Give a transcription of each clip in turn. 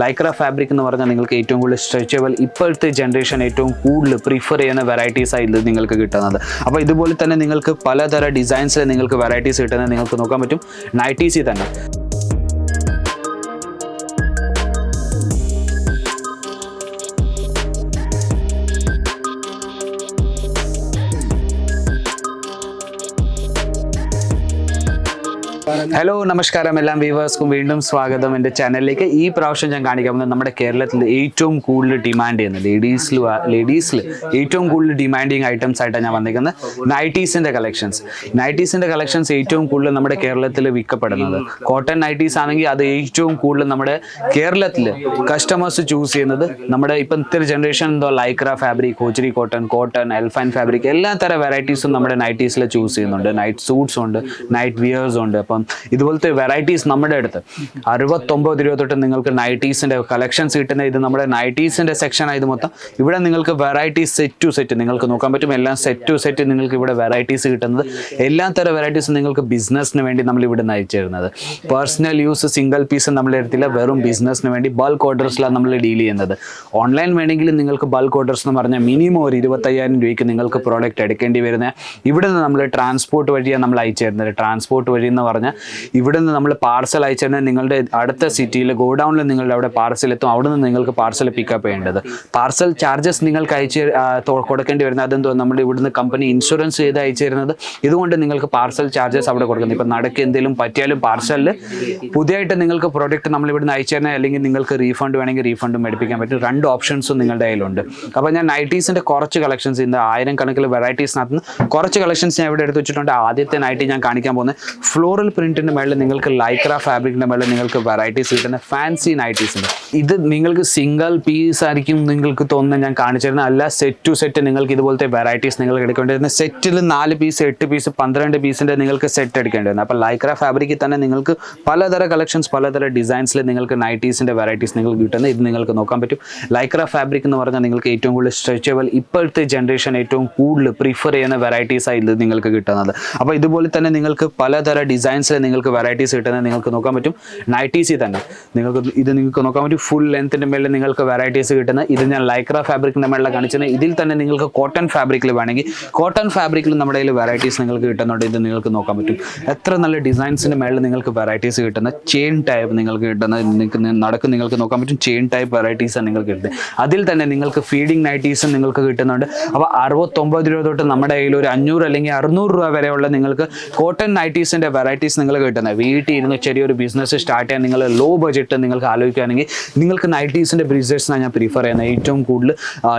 Lycra fabric എന്ന് പറഞ്ഞാൽ നിങ്ങൾക്ക് ഏറ്റവും കൂടുതൽ സ്ട്രെച്ചബിൾ ഇപ്പോഴത്തെ ജനറേഷൻ ഏറ്റവും കൂടുതൽ പ്രിഫർ ചെയ്യുന്ന വെറൈറ്റീസ് ആയി നിങ്ങൾക്ക് കിട്ടുന്നത്. അപ്പോൾ ഇതുപോലെ തന്നെ നിങ്ങൾക്ക് പലതരം ഡിസൈൻസിൽ നിങ്ങൾക്ക് വെറൈറ്റീസ് കിട്ടുന്നത് നിങ്ങൾക്ക് നോക്കാൻ പറ്റും. നൈറ്റീസിൽ തന്നെ. ഹലോ നമസ്കാരം എല്ലാം വ്യൂവേഴ്സ്ക്കും വീണ്ടും സ്വാഗതം. എന്റെ ചാനലിലേക്ക് ഈ പ്രാവശ്യം ഞാൻ കാണിക്കാൻ പോകുന്നത് നമ്മുടെ കേരളത്തിൽ ഏറ്റവും കൂടുതൽ ഡിമാൻഡ് ചെയ്യുന്ന ലേഡീസിൽ ലേഡീസിൽ ഏറ്റവും കൂടുതൽ ഡിമാൻഡിങ് ഐറ്റംസ് ആയിട്ടാണ് ഞാൻ വന്നിരിക്കുന്നത്. നൈറ്റീസിന്റെ കളക്ഷൻസ് നൈറ്റീസിന്റെ കളക്ഷൻസ് ഏറ്റവും കൂടുതൽ നമ്മുടെ കേരളത്തിൽ വിൽക്കപ്പെടുന്നത്. കോട്ടൺ നൈറ്റീസ് ആണെങ്കിൽ അത് ഏറ്റവും കൂടുതൽ നമ്മുടെ കേരളത്തിൽ കസ്റ്റമേഴ്സ് ചൂസ് ചെയ്യുന്നത് നമ്മുടെ ഇപ്പോഴത്തെ ജനറേഷൻ എന്തോ ലൈക്ര ഫാബ്രിക് കോച്ചരി കോട്ടൺ കോട്ടൺ എൽഫൈൻ ഫാബ്രിക് എല്ലാ തരം വെറൈറ്റീസും നമ്മുടെ നൈറ്റീസിൽ ചൂസ് ചെയ്യുന്നുണ്ട്. നൈറ്റ് സൂട്ട്സ് ഉണ്ട് നൈറ്റ് വിയേഴ്സ് ഉണ്ട്. അപ്പം ഇതുപോലത്തെ വെറൈറ്റീസ് നമ്മുടെ അടുത്ത്. അറുപത്തൊമ്പത് രൂപ തൊട്ട് നിങ്ങൾക്ക് നൈറ്റീസിന്റെ കളക്ഷൻസ് കിട്ടുന്ന ഇത് നമ്മുടെ നൈറ്റീസിന്റെ സെക്ഷനാണ് ഇത് മൊത്തം. ഇവിടെ നിങ്ങൾക്ക് വെറൈറ്റീസ് സെറ്റ് ടു സെറ്റ് നിങ്ങൾക്ക് നോക്കാൻ പറ്റും. എല്ലാം സെറ്റ് ടു സെറ്റ് നിങ്ങൾക്ക് ഇവിടെ വെറൈറ്റീസ് കിട്ടുന്നത്. എല്ലാ തരം വെറൈറ്റീസും നിങ്ങൾക്ക് ബിസിനസ്സിന് വേണ്ടി നമ്മൾ ഇവിടെ നിന്ന് അയച്ചു തരുന്നത് പേഴ്സണൽ യൂസ് സിംഗിൾ പീസ് നമ്മൾ എടുത്തില്ല വെറും ബിസിനസ്സിന് വേണ്ടി ബൾക്ക് ഓർഡേഴ്സിലാണ് നമ്മൾ ഡീൽ ചെയ്യുന്നത്. ഓൺലൈൻ വേണമെങ്കിൽ നിങ്ങൾക്ക് ബൾക്ക് ഓർഡേഴ്സ് എന്ന് പറഞ്ഞാൽ മിനിമം ഒരു ഇരുപത്തയ്യായിരം രൂപയ്ക്ക് നിങ്ങൾക്ക് പ്രോഡക്റ്റ് എടുക്കേണ്ടി വരുന്നത് ഇവിടെ നിന്ന് നമ്മൾ ട്രാൻസ്പോർട്ട് വഴിയാണ് നമ്മൾ അയച്ചു തരുന്നത് ട്രാൻസ്പോർട്ട് വഴി എന്ന് പറഞ്ഞാൽ ഇവിടെ നിന്ന് നമ്മൾ പാർസൽ അയച്ചു തരുന്നത് നിങ്ങളുടെ അടുത്ത സിറ്റിയിൽ ഗോഡൗണിൽ നിങ്ങളുടെ അവിടെ പാർസൽ എത്തും. അവിടെ നിന്ന് നിങ്ങൾക്ക് പാർസൽ പിക്കപ്പ് ചെയ്യേണ്ടത്. പാർസൽ ചാർജസ് നിങ്ങൾക്ക് അയച്ച് കൊടുക്കേണ്ടി വരുന്നത് അതെന്തോ? നമ്മൾ ഇവിടുന്ന് കമ്പനി ഇൻഷുറൻസ് ചെയ്ത് അയച്ചു തരുന്നത്. ഇതുകൊണ്ട് നിങ്ങൾക്ക് പാർസൽ ചാർജസ് അവിടെ കൊടുക്കുന്നത്. ഇപ്പം നടക്ക് എന്തെങ്കിലും പറ്റിയാലും പാർസലിൽ പുതിയതായിട്ട് നിങ്ങൾക്ക് പ്രോഡക്റ്റ് നമ്മൾ ഇവിടുന്ന് അയച്ചു അല്ലെങ്കിൽ നിങ്ങൾക്ക് റീഫണ്ട് വേണമെങ്കിൽ റീഫണ്ട് മേടിപ്പിക്കാൻ പറ്റും. രണ്ട് ഓപ്ഷൻസും നിങ്ങളുടെ കയ്യിലുണ്ട്. അപ്പോൾ ഞാൻ നൈറ്റീസിന്റെ കുറച്ച് കളക്ഷൻസ് ഇന്ന് ആയിരം കണക്കിൽ വെറൈറ്റീസിനകത്ത് നിന്ന് കുറച്ച് കളക്ഷൻസ് ഞാൻ ഇവിടെ എടുത്ത് വെച്ചിട്ടുണ്ട്. ആദ്യത്തെ നൈറ്റി ഞാൻ കാണിക്കാൻ പോകുന്നത്. ഫ്ലോറൽ പ്രിന്റിന്റെ മേളിൽ നിങ്ങൾക്ക് ലൈക്രാ ഫാബ്രിക്കിന്റെ മേളിൽ നിങ്ങൾക്ക് വെറൈറ്റീസ് കിട്ടുന്ന ഫാൻസി നൈറ്റീസ് ഉണ്ട്. ഇത് നിങ്ങൾക്ക് സിംഗിൾ പീസ് ആയിരിക്കും നിങ്ങൾക്ക് തോന്നുന്നത് ഞാൻ കാണിച്ചിരുന്ന അല്ല സെറ്റ് ടു സെറ്റ് നിങ്ങൾക്ക് ഇതുപോലത്തെ വെറൈറ്റീസ് നിങ്ങൾ എടുക്കേണ്ടി വരുന്നത് സെറ്റിൽ നാല് പീസ് എട്ട് പീസ് പന്ത്രണ്ട് പീസിന്റെ നിങ്ങൾക്ക് സെറ്റ് എടുക്കേണ്ടി വരുന്നത് അപ്പോൾ ലൈക്ര ഫാബ്രിക്കിൽ തന്നെ നിങ്ങൾക്ക് പലതര കളക്ഷൻസ് പലതര ഡിസൈൻസിൽ നിങ്ങൾക്ക് നൈറ്റീസിന്റെ വെറൈറ്റീസ് നിങ്ങൾക്ക് കിട്ടുന്നത്. ഇത് നിങ്ങൾക്ക് നോക്കാൻ പറ്റും. ലൈക്രാ ഫാബ്രിക് എന്ന് പറഞ്ഞാൽ നിങ്ങൾക്ക് ഏറ്റവും കൂടുതൽ സ്ട്രെച്ചബിൾ ഇപ്പോഴത്തെ ജനറേഷൻ ഏറ്റവും കൂടുതൽ പ്രിഫർ ചെയ്യുന്ന വെറൈറ്റീസ് ആയി ഇത് നിങ്ങൾക്ക് കിട്ടുന്നത്. അപ്പോൾ ഇതുപോലെ തന്നെ നിങ്ങൾക്ക് പലതരം ഡിസൈൻസിൽ നിങ്ങൾക്ക് വെറൈറ്റീസ് കിട്ടുന്നത് നിങ്ങൾക്ക് നോക്കാൻ പറ്റും. നൈറ്റീസിൽ തന്നെ. നിങ്ങൾക്ക് ഇത് നിങ്ങൾക്ക് നോക്കാൻ പറ്റും. ഫുൾ ലെങ്ത്തിന്റെ മേളിൽ നിങ്ങൾക്ക് വെറൈറ്റീസ് കിട്ടുന്ന ഇത് ഞാൻ ലൈക്ര ഫാബ്രിക്കിന്റെ മേളിൽ കാണിച്ചത് ഇതിൽ തന്നെ നിങ്ങൾക്ക് കോട്ടൺ ഫാബ്രിക്കിൽ വേണമെങ്കിൽ കോട്ടൺ ഫാബ്രിക്കിൽ നമ്മുടെ കയ്യിൽ വെറൈറ്റീസ് നിങ്ങൾക്ക് കിട്ടുന്നുണ്ട്. ഇത് നിങ്ങൾക്ക് നോക്കാൻ പറ്റും. എത്ര നല്ല ഡിസൈൻസിന്റെ മേളിൽ നിങ്ങൾക്ക് വെറൈറ്റീസ് കിട്ടുന്ന ചെയിൻ ടൈപ്പ് നിങ്ങൾക്ക് കിട്ടുന്ന നിങ്ങൾക്ക് നടക്ക് നിങ്ങൾക്ക് നോക്കാൻ പറ്റും. ചെയിൻ ടൈപ്പ് വെറൈറ്റീസാണ് നിങ്ങൾക്ക് കിട്ടുന്നത്. അതിൽ തന്നെ നിങ്ങൾക്ക് ഫീഡിങ് നൈറ്റീസും നിങ്ങൾക്ക് കിട്ടുന്നുണ്ട്. അപ്പോൾ അറുപത്തൊമ്പത് രൂപ തൊട്ട് നമ്മുടെ കയ്യിൽ ഒരു അഞ്ഞൂറ് അല്ലെങ്കിൽ അറുന്നൂറ് രൂപ വരെയുള്ള നിങ്ങൾക്ക് കോട്ടൺ നൈറ്റീസിന്റെ വെറൈറ്റീസ് നിങ്ങൾ കിട്ടുന്നത് വീട്ടിൽ ഇരുന്ന് ചെറിയൊരു ബിസിനസ് സ്റ്റാർട്ട് ചെയ്യാൻ നിങ്ങൾ ലോ ബഡ്ജറ്റ് നിങ്ങൾക്ക് ആലോചിക്കുകയാണെങ്കിൽ നിങ്ങൾക്ക് നൈറ്റീസിന്റെ ബിസിനസ്സിനാണ് ഞാൻ പ്രിഫർ ചെയ്യുന്നത് ഏറ്റവും കൂടുതൽ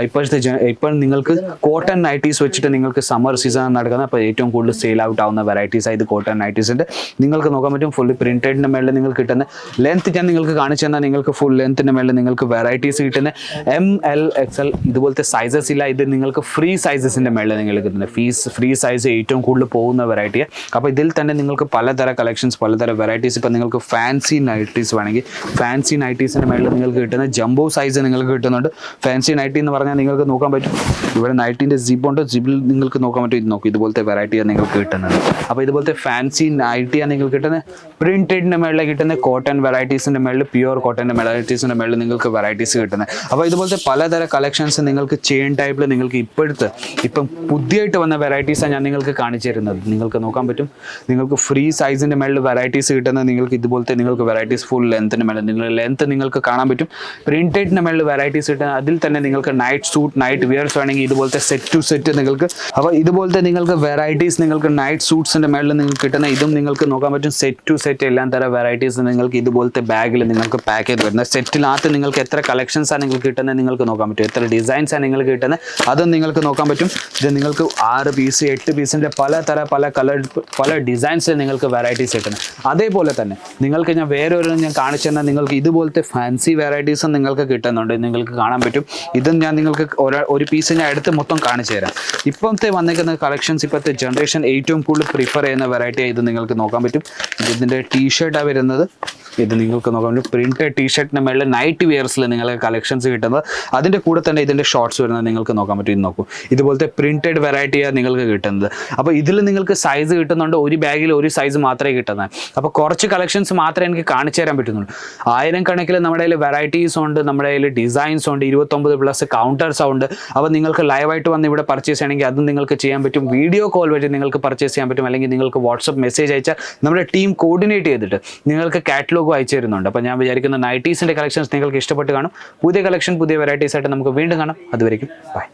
ഇപ്പോഴത്തെ ഇപ്പോൾ നിങ്ങൾക്ക് കോട്ടൺ നൈറ്റീസ് വെച്ചിട്ട് നിങ്ങൾക്ക് സമ്മർ സീസൺ നടക്കുന്നത്. അപ്പോൾ ഏറ്റവും കൂടുതൽ സെയിൽ ഔട്ട് ആവുന്ന വെറൈറ്റീസ് ആയത് കോട്ടൺ നൈറ്റീസിന്റെ നിങ്ങൾക്ക് നോക്കാൻ പറ്റും ഫുള്ള് പ്രിന്റഡിന്റെ മേളിൽ നിങ്ങൾക്ക് കിട്ടുന്ന. ലെങ്ത് ഞാൻ നിങ്ങൾക്ക് കാണിച്ചു തന്നാൽ നിങ്ങൾക്ക് ഫുൾ ലെങ്ത്തിന്റെ മേളിൽ നിങ്ങൾക്ക് വെറൈറ്റീസ് കിട്ടുന്ന. എം എൽ എക്സ് എൽ ഇതുപോലത്തെ സൈസസ് ഇല്ല. ഇത് നിങ്ങൾക്ക് ഫ്രീ സൈസസിന്റെ മേളിൽ നിങ്ങൾക്ക് കിട്ടുന്നത് ഫീസ് ഫ്രീ സൈസ് ഏറ്റവും കൂടുതൽ പോകുന്ന വെറൈറ്റിയാണ് അപ്പോൾ ഇതിൽ തന്നെ നിങ്ങൾക്ക് പലതരം കളക്ഷൻസ് പലതരം വെറൈറ്റീസ് ഇപ്പം നിങ്ങൾക്ക് ഫാൻസി നൈറ്റീസ് വേണമെങ്കിൽ ഫാൻസി നൈറ്റീസിന്റെ മേളിൽ നിങ്ങൾക്ക് കിട്ടുന്ന ജംബോ സൈസ് നിങ്ങൾക്ക് കിട്ടുന്നുണ്ട്. ഫാൻസി നൈറ്റി എന്ന് പറഞ്ഞാൽ നിങ്ങൾക്ക് നോക്കാൻ പറ്റും. ഇവിടെ നൈറ്റിന്റെ ജിബുണ്ട് ജിബിൽ നിങ്ങൾക്ക് നോക്കാൻ പറ്റും. ഇത് നോക്കും ഇതുപോലത്തെ വെറൈറ്റിയാണ് നിങ്ങൾക്ക് കിട്ടുന്നത്. അപ്പോൾ ഇതുപോലത്തെ ഫാൻസി നൈറ്റിയാണ് നിങ്ങൾക്ക് കിട്ടുന്നത്. പ്രിന്റഡിന്റെ മേളിൽ കിട്ടുന്ന കോട്ടൺ വെറൈറ്റീസിന്റെ മേളിൽ പ്യുവർ കോട്ടന്റെ വെറൈറ്റീസിന്റെ മേളിൽ നിങ്ങൾക്ക് വെറൈറ്റീസ് കിട്ടുന്നത്. അപ്പോൾ ഇതുപോലത്തെ പലതരം കളക്ഷൻസ് നിങ്ങൾക്ക് ചെയിൻ ടൈപ്പിൽ നിങ്ങൾക്ക് ഇപ്പോഴത്തെ ഇപ്പം പുതിയതായിട്ട് വന്ന വെറൈറ്റീസാണ് ഞാൻ നിങ്ങൾക്ക് കാണിച്ചു തരുന്നത്. നിങ്ങൾക്ക് നോക്കാൻ പറ്റും. നിങ്ങൾക്ക് ഫ്രീ സൈസിന്റെ മേളിൽ വെറൈറ്റീസ് കിട്ടുന്ന നിങ്ങൾക്ക് ഇതുപോലത്തെ നിങ്ങൾക്ക് വെറൈറ്റീസ് ഫുൾ ലെങ്ത്തിന് മേളിൽ നിങ്ങൾ ലെങ്ത്ത് നിങ്ങൾക്ക് കാണാൻ പറ്റും. പ്രിന്റഡിന്റെ മേളിൽ വെറൈറ്റീസ് കിട്ടുന്നത് അതിൽ തന്നെ നിങ്ങൾക്ക് നൈറ്റ് സൂട്ട് നൈറ്റ് വിയർസ് വേണമെങ്കിൽ ഇതുപോലത്തെ സെറ്റ് ടു സെറ്റ് നിങ്ങൾക്ക് അപ്പോൾ ഇതുപോലത്തെ നിങ്ങൾക്ക് വെറൈറ്റീസ് നിങ്ങൾക്ക് നൈറ്റ് സൂട്ട്സിന്റെ മേളിൽ നിങ്ങൾക്ക് കിട്ടുന്ന ഇതും നിങ്ങൾക്ക് നോക്കാൻ പറ്റും. സെറ്റ് ടു സെറ്റ് എല്ലാം തരം വെറൈറ്റീസ് നിങ്ങൾക്ക് ഇതുപോലത്തെ ബാഗിൽ നിങ്ങൾക്ക് പാക്ക് ചെയ്ത് വരുന്നത്. സെറ്റിനകത്ത് നിങ്ങൾക്ക് എത്ര കളക്ഷൻസ് ആണ് നിങ്ങൾക്ക് കിട്ടുന്നത് നിങ്ങൾക്ക് നോക്കാൻ പറ്റും. എത്ര ഡിസൈൻസ് ആണ് നിങ്ങൾക്ക് കിട്ടുന്നത് അതും നിങ്ങൾക്ക് നോക്കാൻ പറ്റും. ഇത് നിങ്ങൾക്ക് ആറ് പീസ് എട്ട് പീസിന്റെ പല തര പല കളർ പല ഡിസൈൻസ് നിങ്ങൾക്ക് വെറൈറ്റീസ് കിട്ടുന്നത് അതേപോലെ തന്നെ നിങ്ങൾക്ക് ഞാൻ വേറെ ഒരു ഞാൻ കാണിച്ചു തന്നാൽ നിങ്ങൾക്ക് ഇതുപോലത്തെ ഫാൻസി വെറൈറ്റീസും നിങ്ങൾക്ക് കിട്ടുന്നുണ്ട് നിങ്ങൾക്ക് കാണാൻ പറ്റും. ഇതും ഞാൻ നിങ്ങൾക്ക് ഒരാ പീസ് ഞാൻ എടുത്ത് മൊത്തം കാണിച്ചു തരാം. ഇപ്പോഴത്തെ വന്നേക്കുന്ന കളക്ഷൻസ് ഇപ്പോഴത്തെ ജനറേഷൻ ഏറ്റവും കൂടുതൽ പ്രിഫർ ചെയ്യുന്ന വെറൈറ്റി ഇത് നിങ്ങൾക്ക് നോക്കാൻ പറ്റും. ഇതിന്റെ ടീഷർട്ടാണ് വരുന്നത്. ഇത് നിങ്ങൾക്ക് നോക്കാൻ പറ്റും. പ്രിന്റഡ് ടീഷർട്ടിന് മേളിൽ നൈറ്റ് വിയർസിൽ നിങ്ങൾക്ക് കളക്ഷൻസ് കിട്ടുന്നത്. അതിന്റെ കൂടെ തന്നെ ഇതിന്റെ ഷോർട്സ് വരുന്നത് നിങ്ങൾക്ക് നോക്കാൻ പറ്റും. ഇത് നോക്കൂ. ഇതുപോലത്തെ പ്രിന്റഡ് വെറൈറ്റിയാണ് നിങ്ങൾക്ക് കിട്ടുന്നത്. അപ്പോൾ ഇതിൽ നിങ്ങൾക്ക് സൈസ് കിട്ടുന്നുണ്ട്. ഒരു ബാഗിൽ ഒരു സൈസ് മാത്രം മാത്രമേ കിട്ടുന്നത്. അപ്പോൾ കുറച്ച് കളക്ഷൻസ് മാത്രമേ എനിക്ക് കാണിച്ചു തരാൻ പറ്റുന്നുള്ളൂ. ആയിരം കണക്കിൽ നമ്മുടെ കയ്യിൽ വെറൈറ്റീസ് ഉണ്ട് നമ്മുടെ കയ്യിൽ ഡിസൈൻസ് ഉണ്ട് ഇരുപത്തൊമ്പത് പ്ലസ് കൗണ്ടേഴ്സ് ഉണ്ട്. അപ്പോൾ നിങ്ങൾക്ക് ലൈവായിട്ട് വന്ന് ഇവിടെ പർച്ചേസ് ചെയ്യണമെങ്കിൽ അതും നിങ്ങൾക്ക് ചെയ്യാൻ പറ്റും. വീഡിയോ കോൾ വഴി നിങ്ങൾക്ക് പർച്ചേസ് ചെയ്യാൻ പറ്റും. അല്ലെങ്കിൽ നിങ്ങൾക്ക് വാട്സപ്പ് മെസ്സേജ് അയച്ചാൽ നമ്മുടെ ടീം കോർഡിനേറ്റ് ചെയ്തിട്ട് നിങ്ങൾക്ക് കാറ്റലോഗ് അയച്ചു തരുന്നുണ്ട്. അപ്പോൾ ഞാൻ വിചാരിക്കുന്ന നൈറ്റീസിന്റെ കളക്ഷൻസ് നിങ്ങൾക്ക് ഇഷ്ടപ്പെട്ട് കാണും. പുതിയ കളക്ഷൻ പുതിയ വെറൈറ്റീസ് ആയിട്ട് നമുക്ക് വീണ്ടും കാണാം. അതുവരെയും ബൈ